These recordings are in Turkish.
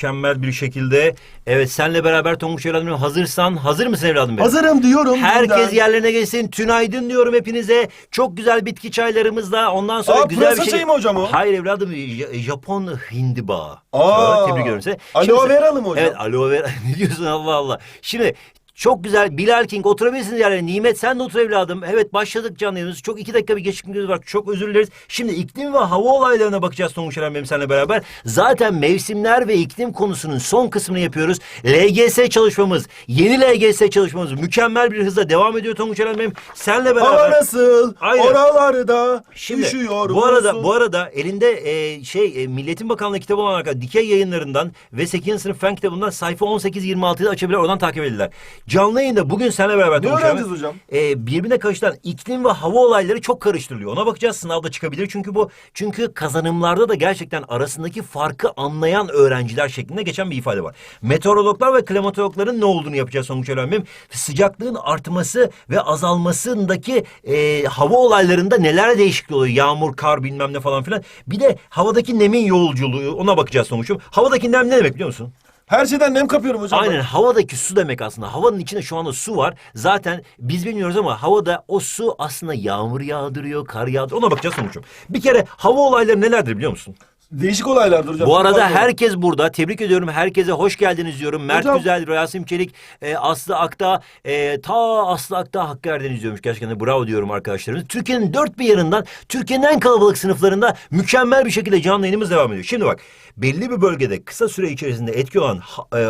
Mükemmel bir şekilde. Evet senle beraber Tonguç evladım hazırsan hazır mısın evladım benim? Hazırım diyorum. Herkes Dünden. yerlerine geçsin. Tünaydın diyorum hepinize. Çok güzel bitki çaylarımızla. Ondan sonra Aa, güzel bir şey. mı hocam o? Hayır evladım. J- Japon hindiba. Aa, Evet, Tebrik ediyorum seni. aloe Şimdi veralı mı hocam? Evet aloe vera. ne diyorsun Allah Allah. Şimdi çok güzel. Bilal King oturabilirsiniz yerlerine. Nimet sen de otur evladım. Evet başladık canlı yayınımız. Çok iki dakika bir geçikliğimiz var. Çok özür dileriz. Şimdi iklim ve hava olaylarına bakacağız Tonguç Eren benim seninle beraber. Zaten mevsimler ve iklim konusunun son kısmını yapıyoruz. LGS çalışmamız, yeni LGS çalışmamız mükemmel bir hızla devam ediyor Tonguç Eren benim. Seninle beraber. Hava nasıl? Aynen. Oralarda Şimdi üşüyor bu arada musun? bu arada elinde e, şey e, Milletin Bakanlığı kitabı olan arkadaşlar Dikey yayınlarından ve 8. sınıf fen kitabından sayfa 18-26'da açabilir oradan takip edebilirler. Canlı yayında bugün seninle beraber Ne öğreneceğiz hocam? E, birbirine karıştıran iklim ve hava olayları çok karıştırılıyor. Ona bakacağız sınavda çıkabilir çünkü bu çünkü kazanımlarda da gerçekten arasındaki farkı anlayan öğrenciler şeklinde geçen bir ifade var. Meteorologlar ve klimatologların ne olduğunu yapacağız sonuç önemli. Sıcaklığın artması ve azalmasındaki e, hava olaylarında neler değişiklik oluyor? Yağmur, kar bilmem ne falan filan. Bir de havadaki nemin yolculuğu ona bakacağız sonuçum. Havadaki nem ne demek biliyor musun? Her şeyden nem kapıyorum hocam. Aynen havadaki su demek aslında. Havanın içinde şu anda su var. Zaten biz bilmiyoruz ama havada o su aslında yağmur yağdırıyor, kar yağdırıyor. Ona bakacağız sonuçum. Bir kere hava olayları nelerdir biliyor musun? Değişik olaylardır hocam. Bu arada herkes burada. Tebrik ediyorum. Herkese hoş geldiniz diyorum. Mert Hocam- Güzel, Rasim Çelik, e, Aslı Akta, e, ta Aslı Akta Hakkı Erdeniz diyormuş. Gerçekten de bravo diyorum arkadaşlarımız. Türkiye'nin dört bir yanından, Türkiye'nin en kalabalık sınıflarında mükemmel bir şekilde canlı yayınımız devam ediyor. Şimdi bak, belli bir bölgede kısa süre içerisinde etki olan ha- e,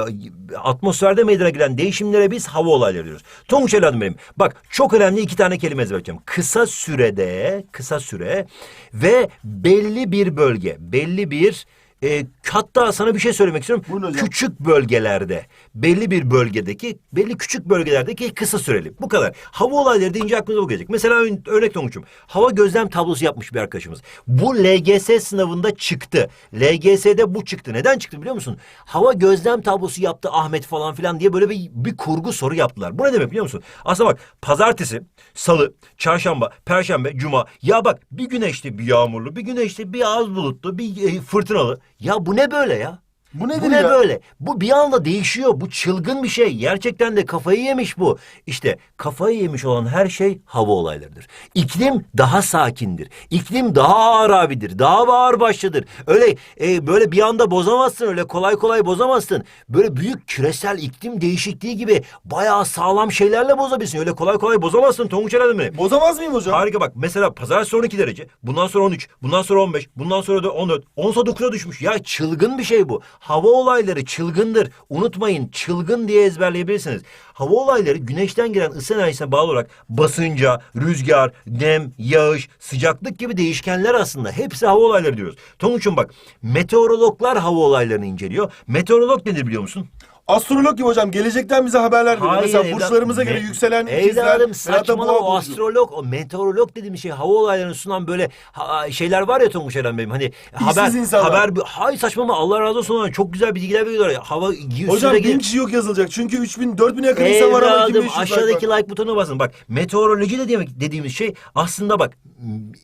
atmosferde meydana gelen değişimlere biz hava olayları diyoruz. Tonguç evladım benim. Bak çok önemli iki tane kelime ezberleyeceğim. Kısa sürede, kısa süre ve belli bir bölge, belli bir e, hatta sana bir şey söylemek istiyorum. Buyurun hocam. Küçük bölgelerde, belli bir bölgedeki, belli küçük bölgelerdeki kısa süreli. Bu kadar. Hava olayları deyince aklınıza bu gelecek. Mesela ön- örnek Tonguç'um. Hava gözlem tablosu yapmış bir arkadaşımız. Bu LGS sınavında çıktı. LGS'de bu çıktı. Neden çıktı biliyor musun? Hava gözlem tablosu yaptı Ahmet falan filan diye böyle bir, bir kurgu soru yaptılar. Bu ne demek biliyor musun? Aslında bak pazartesi, salı, çarşamba, perşembe, cuma. Ya bak bir güneşli bir yağmurlu, bir güneşli bir az bulutlu, bir e, fırtınalı. Ya bu ne böyle ya? Bu nedir bu ne ya? böyle? Bu bir anda değişiyor. Bu çılgın bir şey. Gerçekten de kafayı yemiş bu. İşte kafayı yemiş olan her şey hava olaylarıdır. İklim daha sakindir. İklim daha ağır abidir. Daha ağır başlıdır. Öyle e, böyle bir anda bozamazsın. Öyle kolay kolay bozamazsın. Böyle büyük küresel iklim değişikliği gibi bayağı sağlam şeylerle bozabilirsin. Öyle kolay kolay bozamazsın Tonguç Herhalde benim. Bozamaz mıyım hocam? Harika bak mesela pazartesi 12 derece. Bundan sonra 13. Bundan sonra 15. Bundan sonra da 14. 10'sa 9'a düşmüş. Ya çılgın bir şey bu. Hava olayları çılgındır. Unutmayın çılgın diye ezberleyebilirsiniz. Hava olayları güneşten gelen ısı enerjisine bağlı olarak basınca, rüzgar, nem, yağış, sıcaklık gibi değişkenler aslında. Hepsi hava olayları diyoruz. Tonguç'um bak meteorologlar hava olaylarını inceliyor. Meteorolog nedir biliyor musun? Astrolog gibi hocam. Gelecekten bize haberler veriyor. Mesela evladım. burçlarımıza göre Me- yükselen ikizler Evladım saçmalama boğa o burcu. astrolog, o meteorolog dediğim şey hava olaylarını sunan böyle ha- şeyler var ya Tonguç Eren benim hani haber insanlar. haber hayır saçmalama Allah razı olsun çok güzel bilgiler veriyorlar. Hava Hocam üstüne bin kişi yok yazılacak. Çünkü 3000 4000'e yakın insan var ama Evladım 2500 like aşağıdaki var. like butonuna basın. Bak meteoroloji de demek dediğimiz şey aslında bak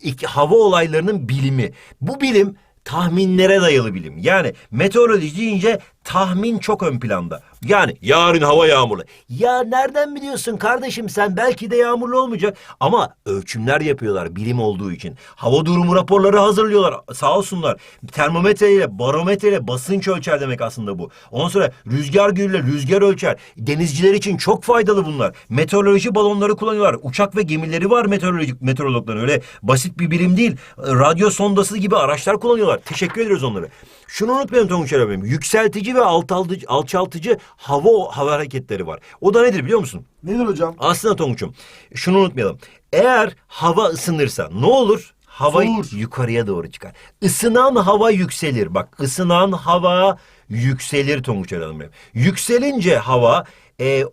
iki, hava olaylarının bilimi. Bu bilim tahminlere dayalı bilim. Yani meteoroloji deyince tahmin çok ön planda. Yani yarın hava yağmurlu. Ya nereden biliyorsun kardeşim sen belki de yağmurlu olmayacak. Ama ölçümler yapıyorlar bilim olduğu için. Hava durumu raporları hazırlıyorlar sağ olsunlar. Termometreyle, barometreyle basınç ölçer demek aslında bu. Ondan sonra rüzgar gürüyle rüzgar ölçer. Denizciler için çok faydalı bunlar. Meteoroloji balonları kullanıyorlar. Uçak ve gemileri var meteorolojik meteorologların. Öyle basit bir bilim değil. Radyo sondası gibi araçlar kullanıyorlar. Teşekkür ediyoruz onlara. Şunu unutmayın Tonguç Erabim. Yükseltici ve altaltıcı, alçaltıcı hava, hava hareketleri var. O da nedir biliyor musun? Nedir hocam? Aslında Tonguç'um şunu unutmayalım. Eğer hava ısınırsa ne olur? Hava Soğur. yukarıya doğru çıkar. Isınan hava yükselir. Bak ısınan hava yükselir Tonguç Hanım. Yükselince hava e,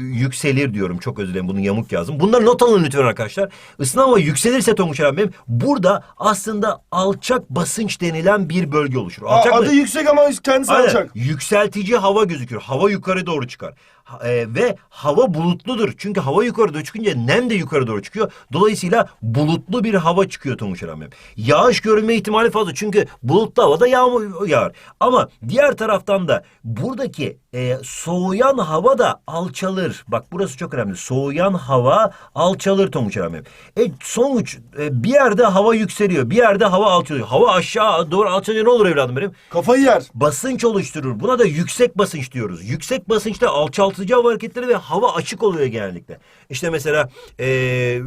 yükselir diyorum. Çok özür dilerim bunu yamuk yazdım. Bunları not alın lütfen arkadaşlar. Isınan hava yükselirse Tonguç benim burada aslında alçak basınç denilen bir bölge oluşur. Aa, Alçak adı mı? yüksek ama kendisi Aynen. alçak. Yükseltici hava gözükür. Hava yukarı doğru çıkar. Ha- e, ve hava bulutludur. Çünkü hava yukarı doğru çıkınca nem de yukarı doğru çıkıyor. Dolayısıyla bulutlu bir hava çıkıyor Tonguç Hanım. Yağış görünme ihtimali fazla. Çünkü bulutlu havada yağmur yağar. Ama diğer taraftan da buradaki e, soğuyan hava da alçalır. Bak burası çok önemli. Soğuyan hava alçalır Tonguç abi. E, sonuç e, bir yerde hava yükseliyor. Bir yerde hava alçalıyor. Hava aşağı doğru alçalıyor ne olur evladım benim? Kafayı yer. basınç oluşturur. Buna da yüksek basınç diyoruz. Yüksek basınçta alçaltıcı hava hareketleri ve hava açık oluyor genellikle. İşte mesela eee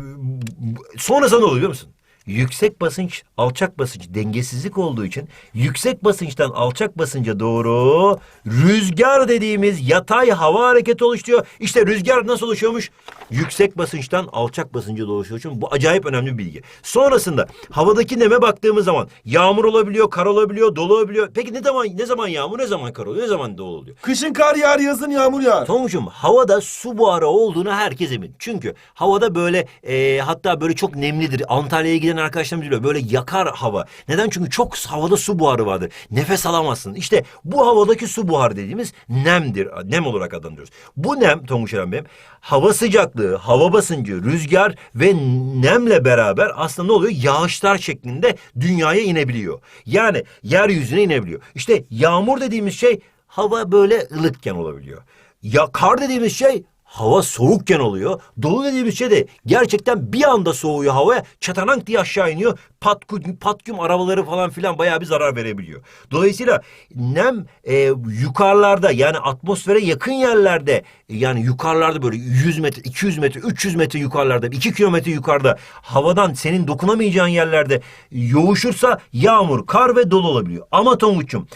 sonrasında ne oluyor biliyor musun? Yüksek basınç, alçak basınç dengesizlik olduğu için yüksek basınçtan alçak basınca doğru rüzgar dediğimiz yatay hava hareketi oluşuyor. İşte rüzgar nasıl oluşuyormuş? Yüksek basınçtan alçak basınca doğru oluşuyor. Bu acayip önemli bir bilgi. Sonrasında havadaki neme baktığımız zaman yağmur olabiliyor, kar olabiliyor, dolu olabiliyor. Peki ne zaman ne zaman yağmur, ne zaman kar oluyor, ne zaman dolu oluyor? Kışın kar yağar, yazın yağmur yağar. Tonguç'um havada su buharı olduğunu herkes emin. Çünkü havada böyle e, hatta böyle çok nemlidir. Antalya'ya giden arkadaşlarım biliyor. Böyle yakar hava. Neden? Çünkü çok havada su buharı vardır. Nefes alamazsın. İşte bu havadaki su buharı dediğimiz nemdir. Nem olarak adlandırıyoruz. Bu nem Tonguç Eren Bey'im hava sıcaklığı, hava basıncı, rüzgar ve nemle beraber aslında ne oluyor? Yağışlar şeklinde dünyaya inebiliyor. Yani yeryüzüne inebiliyor. İşte yağmur dediğimiz şey hava böyle ılıkken olabiliyor. Ya kar dediğimiz şey hava soğukken oluyor. Dolu dediğimiz şey de gerçekten bir anda soğuyor havaya. Çatanank diye aşağı iniyor. Patküm, patküm arabaları falan filan bayağı bir zarar verebiliyor. Dolayısıyla nem e, yukarılarda yani atmosfere yakın yerlerde yani yukarılarda böyle 100 metre, 200 metre, 300 metre yukarılarda, 2 kilometre yukarıda havadan senin dokunamayacağın yerlerde yoğuşursa yağmur, kar ve dolu olabiliyor. Ama Tonguç'um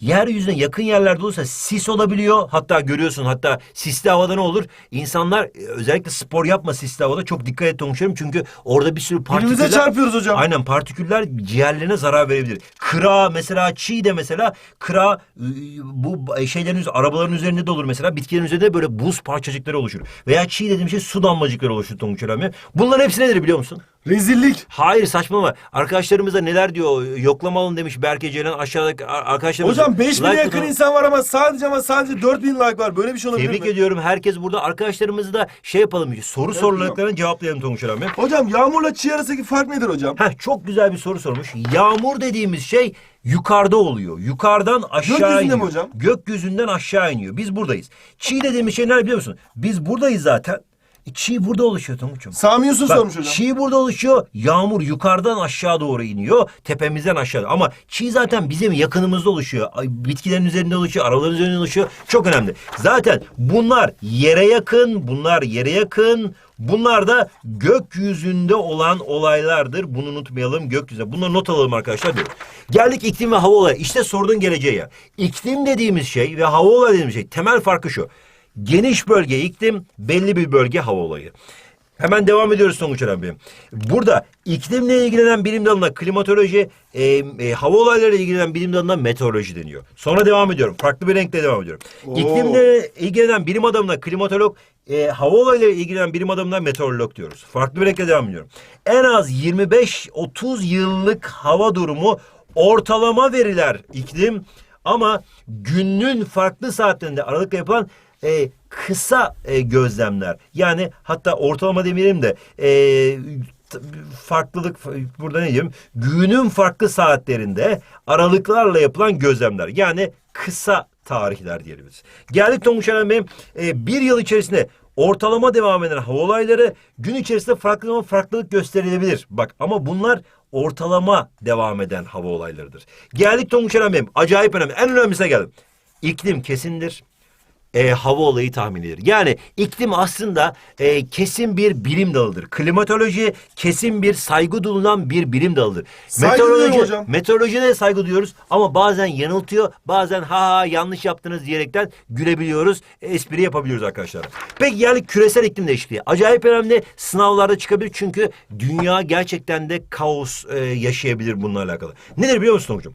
yeryüzüne yakın yerlerde olursa sis olabiliyor. Hatta görüyorsun hatta sisli havada ne olur? İnsanlar e, özellikle spor yapma sisli havada çok dikkat et Tonguçlarım. Çünkü orada bir sürü partiküller... Birbirimize çarpıyoruz hocam. Aynen partiküller ciğerlerine zarar verebilir. Kıra mesela çiğ de mesela kıra e, bu şeylerin arabaların üzerinde de olur mesela bitkilerin üzerinde de böyle buz parçacıkları oluşur. Veya çiğ dediğim şey su damlacıkları oluşur Tonguç. Bunların hepsi nedir biliyor musun? Rezillik. Hayır saçmalama. Arkadaşlarımız da neler diyor? Yoklama alın demiş Berke Ceylan aşağıdaki ar- arkadaşlarımız. Hocam 5000'e Like yakın butonu- insan var ama sadece ama sadece 4000 like var. Böyle bir şey olabilir Tebrik mi? ediyorum. Herkes burada. Arkadaşlarımızı da şey yapalım. Soru sorularaklarını cevaplayalım Tonguç Önemli. Hocam yağmurla çiğ arasındaki fark nedir hocam? Heh, çok güzel bir soru sormuş. Yağmur dediğimiz şey yukarıda oluyor. Yukarıdan aşağı Gökyüzünde iniyor. mi hocam? Gökyüzünden aşağı iniyor. Biz buradayız. Çiğ dediğimiz şey ne biliyor musun? Biz buradayız zaten. E, Çiğ burada oluşuyor Tonguç'um. Sami Yusuf Bak, sormuş hocam. çiğ burada oluşuyor. Yağmur yukarıdan aşağı doğru iniyor. Tepemizden aşağı. Ama çiğ zaten bizim yakınımızda oluşuyor. Bitkilerin üzerinde oluşuyor. Arabaların üzerinde oluşuyor. Çok önemli. Zaten bunlar yere yakın. Bunlar yere yakın. Bunlar da gökyüzünde olan olaylardır. Bunu unutmayalım. Gökyüzünde. Bunları not alalım arkadaşlar diyoruz. Geldik iklim ve hava olayı. İşte sorduğun geleceğe ya. İklim dediğimiz şey ve hava olayı dediğimiz şey. Temel farkı şu. Geniş bölge iklim, belli bir bölge hava olayı. Hemen devam ediyoruz Tonguç Eren Bey'im. Burada iklimle ilgilenen bilim dalına klimatoloji, e, e, hava olaylarıyla ilgilenen bilim dalına meteoroloji deniyor. Sonra devam ediyorum. Farklı bir renkle devam ediyorum. Oo. İklimle ilgilenen bilim adamına klimatolog, e, hava olaylarıyla ilgilenen bilim adamına meteorolog diyoruz. Farklı bir renkle devam ediyorum. En az 25-30 yıllık hava durumu ortalama veriler iklim ama günün farklı saatlerinde aralıkla yapılan e, kısa e, gözlemler. Yani hatta ortalama demeyelim de e, farklılık burada ne diyeyim? Günün farklı saatlerinde aralıklarla yapılan gözlemler. Yani kısa tarihler diyelim. Geldik Tonguç Bey'im. E, bir yıl içerisinde ortalama devam eden hava olayları gün içerisinde farklı farklılık gösterilebilir. Bak ama bunlar ortalama devam eden hava olaylarıdır. Geldik Tonguç Bey'im. Acayip önemli. En önemlisine geldim. İklim kesindir e, hava olayı tahmin edilir. Yani iklim aslında e, kesin bir bilim dalıdır. Klimatoloji kesin bir saygı duyulan bir bilim dalıdır. Saygı duyuyorum hocam. meteorolojiye de saygı duyuyoruz ama bazen yanıltıyor, bazen ha ha yanlış yaptınız diyerekten gülebiliyoruz, espri yapabiliyoruz arkadaşlar. Peki yani küresel iklim değişikliği acayip önemli sınavlarda çıkabilir çünkü dünya gerçekten de kaos e, yaşayabilir bununla alakalı. Nedir biliyor musun hocam?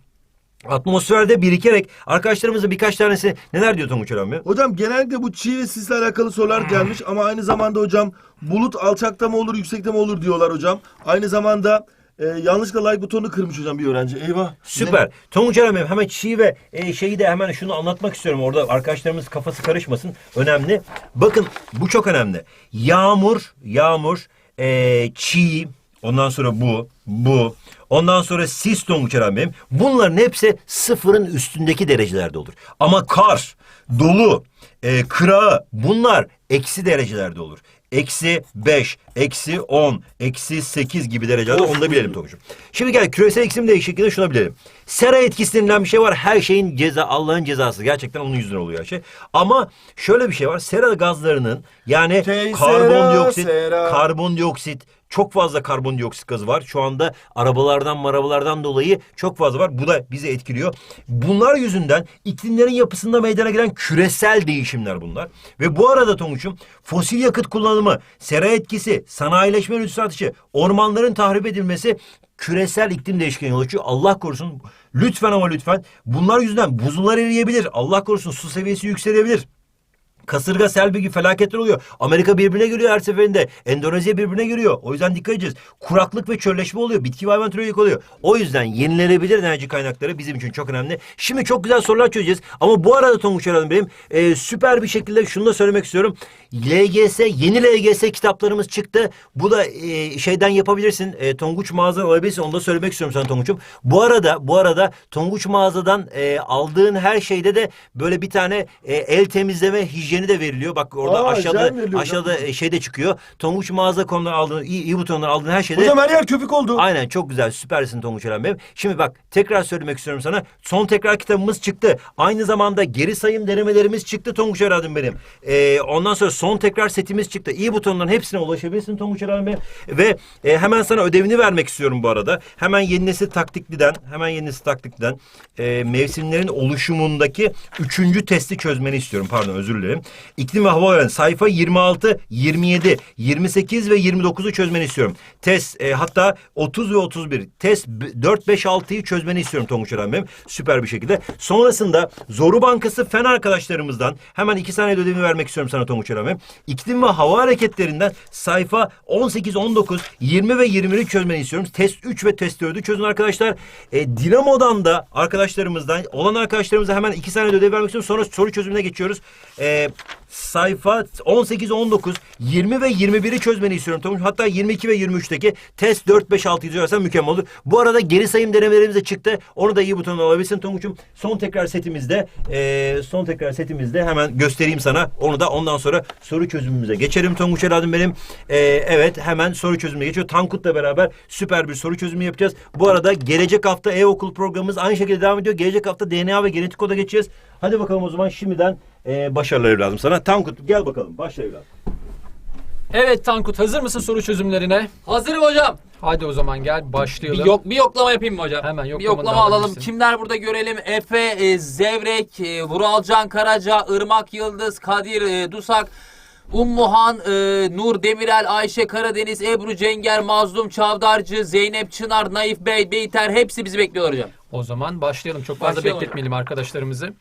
Atmosferde birikerek arkadaşlarımızın birkaç tanesi neler diyor Tonguç Ören Bey? Hocam genellikle bu çiğ ve sisle alakalı sorular gelmiş ama aynı zamanda hocam bulut alçakta mı olur yüksekte mi olur diyorlar hocam. Aynı zamanda e, yanlışlıkla like butonunu kırmış hocam bir öğrenci. Eyvah. Süper. Tonguç Eren Bey hemen çiğ ve e, şeyi de hemen şunu anlatmak istiyorum. Orada arkadaşlarımız kafası karışmasın. Önemli. Bakın bu çok önemli. Yağmur, yağmur, e, çiğ, Ondan sonra bu, bu. Ondan sonra sis Tonguç Eren benim. Bunların hepsi sıfırın üstündeki derecelerde olur. Ama kar, dolu, e, kırağı bunlar eksi derecelerde olur. Eksi 5, eksi 10, eksi 8 gibi derecelerde onu da bilelim Tonguç'um. Şimdi gel küresel iklim değişikliğinde şunu bilelim. Sera etkisi denilen bir şey var. Her şeyin ceza, Allah'ın cezası. Gerçekten onun yüzünden oluyor her şey. Ama şöyle bir şey var. Sera gazlarının yani Tey karbondioksit, sera, sera. karbondioksit çok fazla karbondioksit gazı var. Şu anda arabalardan marabalardan dolayı çok fazla var. Bu da bizi etkiliyor. Bunlar yüzünden iklimlerin yapısında meydana gelen küresel değişimler bunlar. Ve bu arada Tonguç'um fosil yakıt kullanımı, sera etkisi, sanayileşme nüfus artışı, ormanların tahrip edilmesi küresel iklim değişikliğine yol açıyor. Allah korusun lütfen ama lütfen bunlar yüzünden buzullar eriyebilir. Allah korusun su seviyesi yükselebilir. Kasırga, sel gibi felaketler oluyor. Amerika birbirine giriyor her seferinde. Endonezya birbirine giriyor. O yüzden dikkat edeceğiz. Kuraklık ve çölleşme oluyor. Bitki ve hayvan türü yok oluyor. O yüzden yenilenebilir enerji kaynakları bizim için çok önemli. Şimdi çok güzel sorular çözeceğiz. Ama bu arada Tonguç Hanım benim e, süper bir şekilde şunu da söylemek istiyorum. LGS, yeni LGS kitaplarımız çıktı. Bu da e, şeyden yapabilirsin. E, Tonguç mağazadan alabilirsin. Onu da söylemek istiyorum sana Tonguç'um. Bu arada bu arada Tonguç mağazadan e, aldığın her şeyde de böyle bir tane e, el temizleme hijyeni de veriliyor. Bak orada Aa, aşağıda güzel veriliyor aşağıda e, şey de çıkıyor. Tonguç mağaza.com'dan aldığın iyi, iyi butondan aldığın her şeyde Hocam her yer köpük oldu. Aynen çok güzel süpersin Tonguç Eren benim. Şimdi bak tekrar söylemek istiyorum sana. Son tekrar kitabımız çıktı. Aynı zamanda geri sayım denemelerimiz çıktı Tonguç Eren benim. Ee, ondan sonra son tekrar setimiz çıktı. İyi butonların hepsine ulaşabilirsin Tonguç Eren benim. Ve e, hemen sana ödevini vermek istiyorum bu arada. Hemen yeni nesil taktikliden hemen yeni nesil taktikliden e, mevsimlerin oluşumundaki üçüncü testi çözmeni istiyorum. Pardon özür dilerim. İklim ve hava öğren sayfa 26, 27, 28 ve 29'u çözmeni istiyorum. Test e, hatta 30 ve 31 test b- 4 5 6'yı çözmeni istiyorum Tonguç Eren benim. Süper bir şekilde. Sonrasında Zoru Bankası fen arkadaşlarımızdan hemen iki saniye ödevini vermek istiyorum sana Tonguç Eren benim. İklim ve hava hareketlerinden sayfa 18, 19, 20 ve 21'i çözmeni istiyorum. Test 3 ve test 4'ü çözün arkadaşlar. E, Dinamo'dan da arkadaşlarımızdan olan arkadaşlarımıza hemen iki saniye ödev vermek istiyorum. Sonra soru çözümüne geçiyoruz. E, sayfa 18, 19, 20 ve 21'i çözmeni istiyorum. Tamam. Hatta 22 ve 23'teki test 4, 5, 6 yazarsan mükemmel olur. Bu arada geri sayım denemelerimiz de çıktı. Onu da iyi butonuna alabilirsin Tonguç'um. Son tekrar setimizde e, son tekrar setimizde hemen göstereyim sana. Onu da ondan sonra soru çözümümüze geçelim Tonguç Eladım benim. E, evet hemen soru çözümüne geçiyor. Tankut'la beraber süper bir soru çözümü yapacağız. Bu arada gelecek hafta e-okul programımız aynı şekilde devam ediyor. Gelecek hafta DNA ve genetik koda geçeceğiz. Hadi bakalım o zaman şimdiden e, başarılar evladım sana. Tankut gel bakalım başla evladım. Evet Tankut hazır mısın soru çözümlerine? Hazırım hocam. Hadi o zaman gel Bir, başlayalım. yok, bir yoklama yapayım mı hocam? Hemen Bir yoklamanı yoklama alalım. alabilirsin. Kimler burada görelim? Efe, e, Zevrek, e, Vuralcan Karaca, Irmak Yıldız, Kadir e, Dusak, Ummuhan, e, Nur Demirel, Ayşe Karadeniz, Ebru Cenger, Mazlum Çavdarcı, Zeynep Çınar, Naif Bey, Beyter hepsi bizi bekliyorlar hocam. O zaman başlayalım. Çok fazla Başlayalım bekletmeyelim arkadaşlarımızı.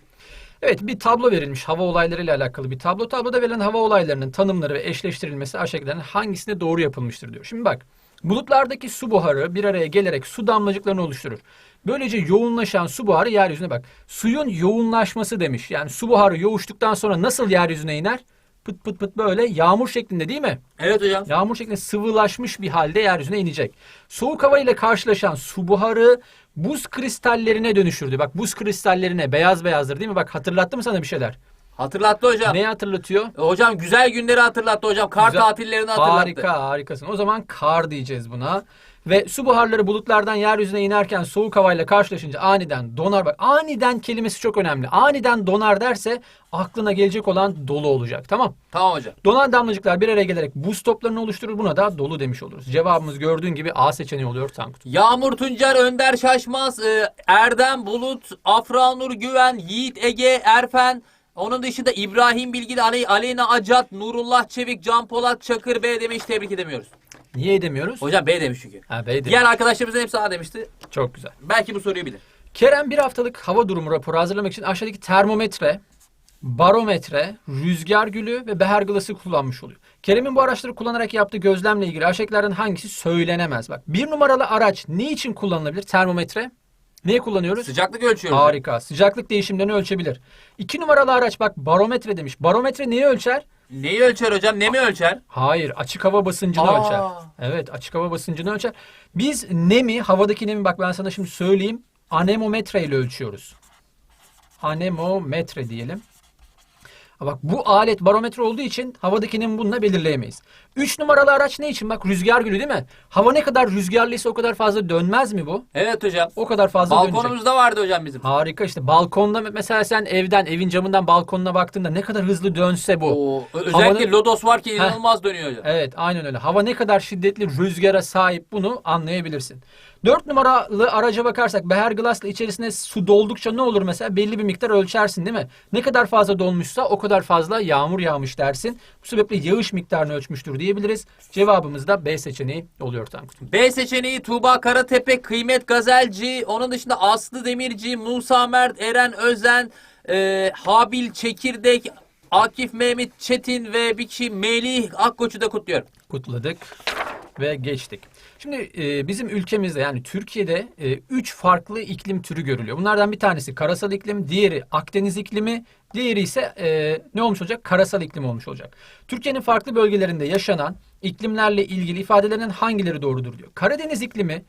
Evet bir tablo verilmiş hava olaylarıyla alakalı bir tablo. Tabloda verilen hava olaylarının tanımları ve eşleştirilmesi aşağıdakilerin hangisine doğru yapılmıştır diyor. Şimdi bak bulutlardaki su buharı bir araya gelerek su damlacıklarını oluşturur. Böylece yoğunlaşan su buharı yeryüzüne bak. Suyun yoğunlaşması demiş. Yani su buharı yoğuştuktan sonra nasıl yeryüzüne iner? Pıt pıt pıt böyle yağmur şeklinde değil mi? Evet hocam. Yağmur şeklinde sıvılaşmış bir halde yeryüzüne inecek. Soğuk hava ile karşılaşan su buharı buz kristallerine dönüşürdü. Bak buz kristallerine beyaz beyazdır değil mi? Bak hatırlattı mı sana bir şeyler? Hatırlattı hocam. Neyi hatırlatıyor? E, Hocam güzel günleri hatırlattı hocam. Kar Güzel. tatillerini hatırlattı. Harika harikasın. O zaman kar diyeceğiz buna. Ve su buharları bulutlardan yeryüzüne inerken soğuk havayla karşılaşınca aniden donar. Bak aniden kelimesi çok önemli. Aniden donar derse aklına gelecek olan dolu olacak. Tamam. Tamam hocam. Donan damlacıklar bir araya gelerek buz toplarını oluşturur. Buna da dolu demiş oluruz. Cevabımız gördüğün gibi A seçeneği oluyor Tankut. Yağmur Tuncer, Önder Şaşmaz, e, Erdem Bulut, Afranur Güven, Yiğit Ege, Erfen, onun dışında İbrahim Bilgili, Ali, Aleyna Acat, Nurullah Çevik, Can Polat, Çakır B demiş. Tebrik edemiyoruz. Niye edemiyoruz? Hocam B demiş çünkü. Ha, B demiş. Diğer arkadaşlarımızın hepsi A demişti. Çok güzel. Belki bu soruyu bilir. Kerem bir haftalık hava durumu raporu hazırlamak için aşağıdaki termometre, barometre, rüzgar gülü ve beher glası kullanmış oluyor. Kerem'in bu araçları kullanarak yaptığı gözlemle ilgili aşağıdakilerden hangisi söylenemez? Bak bir numaralı araç ne için kullanılabilir? Termometre. Neye kullanıyoruz? Sıcaklık ölçüyoruz. Harika. Sıcaklık değişimlerini ölçebilir. İki numaralı araç bak barometre demiş. Barometre neyi ölçer? Neyi ölçer hocam? Nemi ölçer? Hayır, açık hava basıncını Aa. ölçer. Evet, açık hava basıncını ölçer. Biz nemi, havadaki nemi bak ben sana şimdi söyleyeyim. Anemometre ile ölçüyoruz. Anemometre diyelim. Bak bu alet barometre olduğu için havadaki nemi bununla belirleyemeyiz. 3 numaralı araç ne için? Bak rüzgar gülü değil mi? Hava ne kadar rüzgarlıysa o kadar fazla dönmez mi bu? Evet hocam. O kadar fazla dönecek. Balkonumuzda vardı hocam bizim. Harika işte balkonda mesela sen evden evin camından balkonuna baktığında ne kadar hızlı dönse bu. Oo, özellikle Havanın- lodos varken inanılmaz dönüyor hocam. Evet aynen öyle. Hava ne kadar şiddetli rüzgara sahip bunu anlayabilirsin. 4 numaralı araca bakarsak beher glassla içerisine su doldukça ne olur mesela belli bir miktar ölçersin değil mi? Ne kadar fazla dolmuşsa o kadar fazla yağmur yağmış dersin. Bu sebeple yağış miktarını ölçmüştür diyebiliriz. Cevabımız da B seçeneği oluyor Tankut. B seçeneği Tuğba Karatepe, Kıymet Gazelci, onun dışında Aslı Demirci, Musa Mert, Eren Özen, e, Habil Çekirdek, Akif Mehmet Çetin ve bir kişi Melih Akkoç'u da kutluyorum. kutladık ve geçtik. Şimdi e, bizim ülkemizde yani Türkiye'de 3 farklı iklim türü görülüyor. Bunlardan bir tanesi karasal iklim, diğeri Akdeniz iklimi, diğeri ise e, ne olmuş olacak? Karasal iklim olmuş olacak. Türkiye'nin farklı bölgelerinde yaşanan iklimlerle ilgili ifadelerinin hangileri doğrudur diyor. Karadeniz iklimi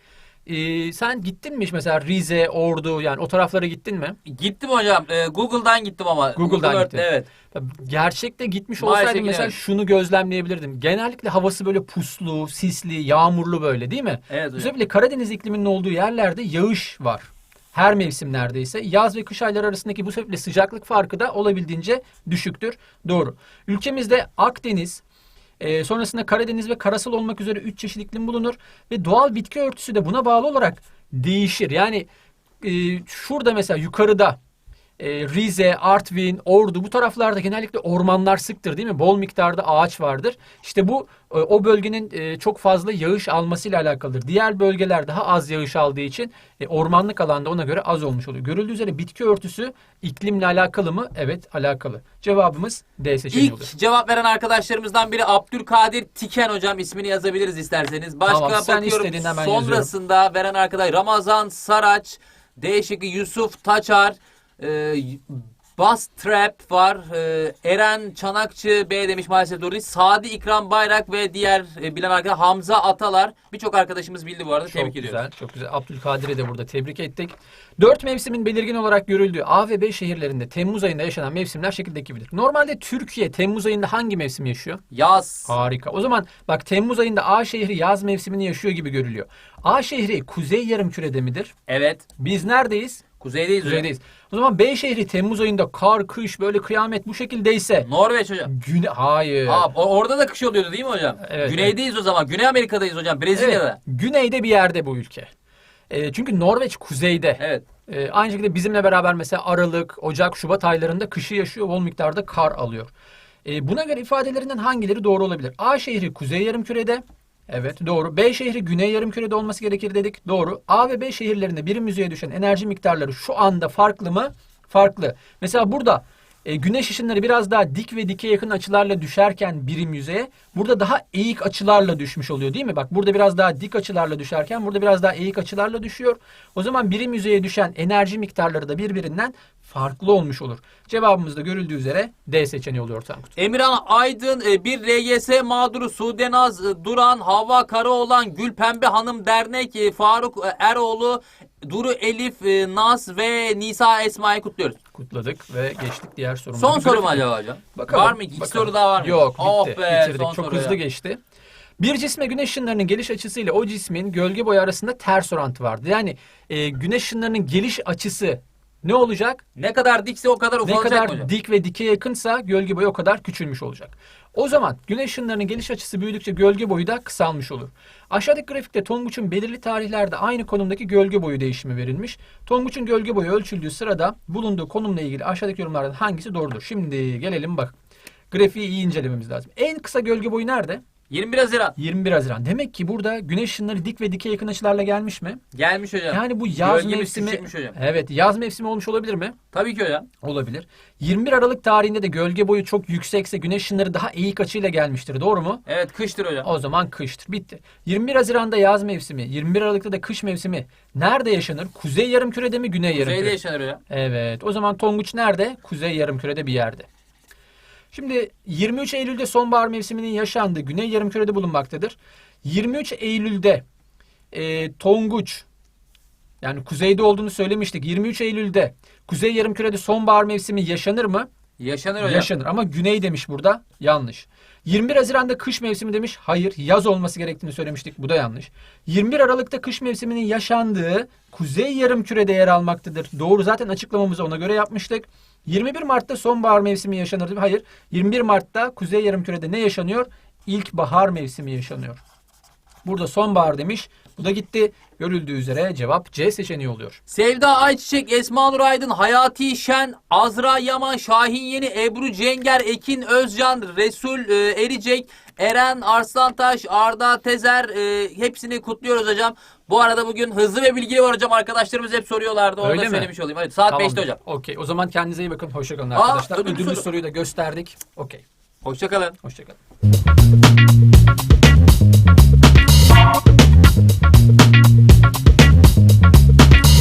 e, sen gittin mi hiç mesela Rize, Ordu yani o taraflara gittin mi? Gittim hocam. e, Google'dan gittim ama. Google'dan Google gittin. Earth'te, Evet. Gerçekte gitmiş Maalesef olsaydım mesela gidemedim. şunu gözlemleyebilirdim. Genellikle havası böyle puslu, sisli, yağmurlu böyle değil mi? Evet hocam. sebeple Karadeniz ikliminin olduğu yerlerde yağış var. Her mevsim neredeyse. Yaz ve kış ayları arasındaki bu sebeple sıcaklık farkı da olabildiğince düşüktür. Doğru. Ülkemizde Akdeniz, e, sonrasında Karadeniz ve karasal olmak üzere 3 çeşit iklim bulunur. Ve doğal bitki örtüsü de buna bağlı olarak değişir. Yani e, şurada mesela yukarıda e, Rize, Artvin, Ordu bu taraflarda genellikle ormanlar sıktır değil mi? Bol miktarda ağaç vardır. İşte bu e, o bölgenin e, çok fazla yağış almasıyla alakalıdır. Diğer bölgeler daha az yağış aldığı için e, ormanlık alanda ona göre az olmuş oluyor. Görüldüğü üzere bitki örtüsü iklimle alakalı mı? Evet alakalı. Cevabımız D seçeneği oluyor. İlk cevap veren arkadaşlarımızdan biri Abdülkadir Tiken hocam ismini yazabiliriz isterseniz. Başka Tamam, sen bakıyorum istediğin hemen sonrasında veren arkadaş Ramazan Saraç, D şıkkı Yusuf Taçar, e, Bas Trap var. e, Eren Çanakçı B demiş maalesef doğru değil. Sadi İkram Bayrak ve diğer e, bilen arkadaş Hamza Atalar. Birçok arkadaşımız bildi bu arada. Çok Tebrik güzel, ediyoruz. çok güzel. Abdülkadir'i de burada tebrik ettik. Dört mevsimin belirgin olarak görüldüğü A ve B şehirlerinde Temmuz ayında yaşanan mevsimler şekildeki gibidir. Normalde Türkiye Temmuz ayında hangi mevsim yaşıyor? Yaz. Harika. O zaman bak Temmuz ayında A şehri yaz mevsimini yaşıyor gibi görülüyor. A şehri kuzey yarımkürede midir? Evet. Biz neredeyiz? Kuzeydeyiz. Kuzeydeyiz. O zaman B şehri Temmuz ayında kar, kış böyle kıyamet bu şekildeyse Norveç hocam. güne hayır. Aa, o- orada da kış oluyordu değil mi hocam? Evet, Güneydeyiz o zaman. Güney Amerika'dayız hocam. Brezilya'da. Güneyde bir yerde bu ülke. E, çünkü Norveç kuzeyde. Evet. E, aynı şekilde bizimle beraber mesela Aralık, Ocak, Şubat aylarında kışı yaşıyor, bol miktarda kar alıyor. E, buna göre ifadelerinden hangileri doğru olabilir? A şehri kuzey yarımkürede. Evet doğru. B şehri güney yarımkürede olması gerekir dedik. Doğru. A ve B şehirlerinde birim yüzeye düşen enerji miktarları şu anda farklı mı? Farklı. Mesela burada e, güneş ışınları biraz daha dik ve dike yakın açılarla düşerken birim yüzeye burada daha eğik açılarla düşmüş oluyor değil mi? Bak burada biraz daha dik açılarla düşerken burada biraz daha eğik açılarla düşüyor. O zaman birim yüzeye düşen enerji miktarları da birbirinden farklı olmuş olur. Cevabımız da görüldüğü üzere D seçeneği oluyor Tankut. Emirhan Aydın, e, bir RGS mağduru Sudenaz e, Duran, Havva Karaoğlan, Gül Pembe Hanım Dernek, e, Faruk Eroğlu, Duru Elif, e, Naz ve Nisa Esma'yı kutluyoruz. Kutladık ve geçtik diğer sorumuza. Son Bu soru mu grafik- acaba hocam? Bakalım, var mı? İki bakalım. soru daha var mı? Yok bitti. Oh be, bitirdik. Çok hızlı ya. geçti. Bir cisme güneş ışınlarının geliş açısıyla o cismin gölge boyu arasında ters orantı vardı. Yani e, güneş ışınlarının geliş açısı ne olacak? Ne kadar dikse o kadar Ne ufalacak kadar mı hocam? dik ve dike yakınsa gölge boyu o kadar küçülmüş olacak. O zaman güneş ışınlarının geliş açısı büyüdükçe gölge boyu da kısalmış olur. Aşağıdaki grafikte Tonguç'un belirli tarihlerde aynı konumdaki gölge boyu değişimi verilmiş. Tonguç'un gölge boyu ölçüldüğü sırada bulunduğu konumla ilgili aşağıdaki yorumlardan hangisi doğrudur? Şimdi gelelim bak. Grafiği iyi incelememiz lazım. En kısa gölge boyu nerede? 21 Haziran. 21 Haziran. Demek ki burada güneş ışınları dik ve dike yakın açılarla gelmiş mi? Gelmiş hocam. Yani bu yaz Gölgemiz mevsimi hocam. Evet, yaz mevsimi olmuş olabilir mi? Tabii ki hocam. Olabilir. 21 Aralık tarihinde de gölge boyu çok yüksekse güneş ışınları daha eğik açıyla gelmiştir. Doğru mu? Evet kıştır hocam. O zaman kıştır. Bitti. 21 Haziran'da yaz mevsimi, 21 Aralık'ta da kış mevsimi nerede yaşanır? Kuzey yarımkürede mi, güney Kuzeyde yarımkürede? yaşanır hocam. Evet. O zaman Tonguç nerede? Kuzey yarımkürede bir yerde. Şimdi 23 Eylül'de sonbahar mevsiminin yaşandığı Güney Yarımküre'de bulunmaktadır. 23 Eylül'de e, Tonguç yani kuzeyde olduğunu söylemiştik. 23 Eylül'de Kuzey Yarımküre'de sonbahar mevsimi yaşanır mı? Yaşanır hocam. Yaşanır ama güney demiş burada. Yanlış. 21 Haziran'da kış mevsimi demiş. Hayır. Yaz olması gerektiğini söylemiştik. Bu da yanlış. 21 Aralık'ta kış mevsiminin yaşandığı kuzey yarımkürede yer almaktadır. Doğru. Zaten açıklamamızı ona göre yapmıştık. 21 Mart'ta sonbahar mevsimi yaşanır. Hayır. 21 Mart'ta kuzey yarımkürede ne yaşanıyor? İlkbahar mevsimi yaşanıyor. Burada sonbahar demiş. Bu da gitti. Görüldüğü üzere cevap C seçeneği oluyor. Sevda Ayçiçek, Esma Nur Aydın, Hayati Şen, Azra Yaman, Şahin Yeni, Ebru Cenger, Ekin Özcan, Resul e, Ericek, Eren Arslantaş, Arda Tezer e, hepsini kutluyoruz hocam. Bu arada bugün hızlı ve bilgili var hocam. Arkadaşlarımız hep soruyorlardı. Onu Öyle da mi? söylemiş olayım. Hadi saat Tamam. 5'te hocam. Okey. O zaman kendinize iyi bakın. Hoşçakalın Aa, arkadaşlar. ödüllü Ödüllü soru. soruyu da gösterdik. Okey. Hoşçakalın. Hoşçakalın. Thank you.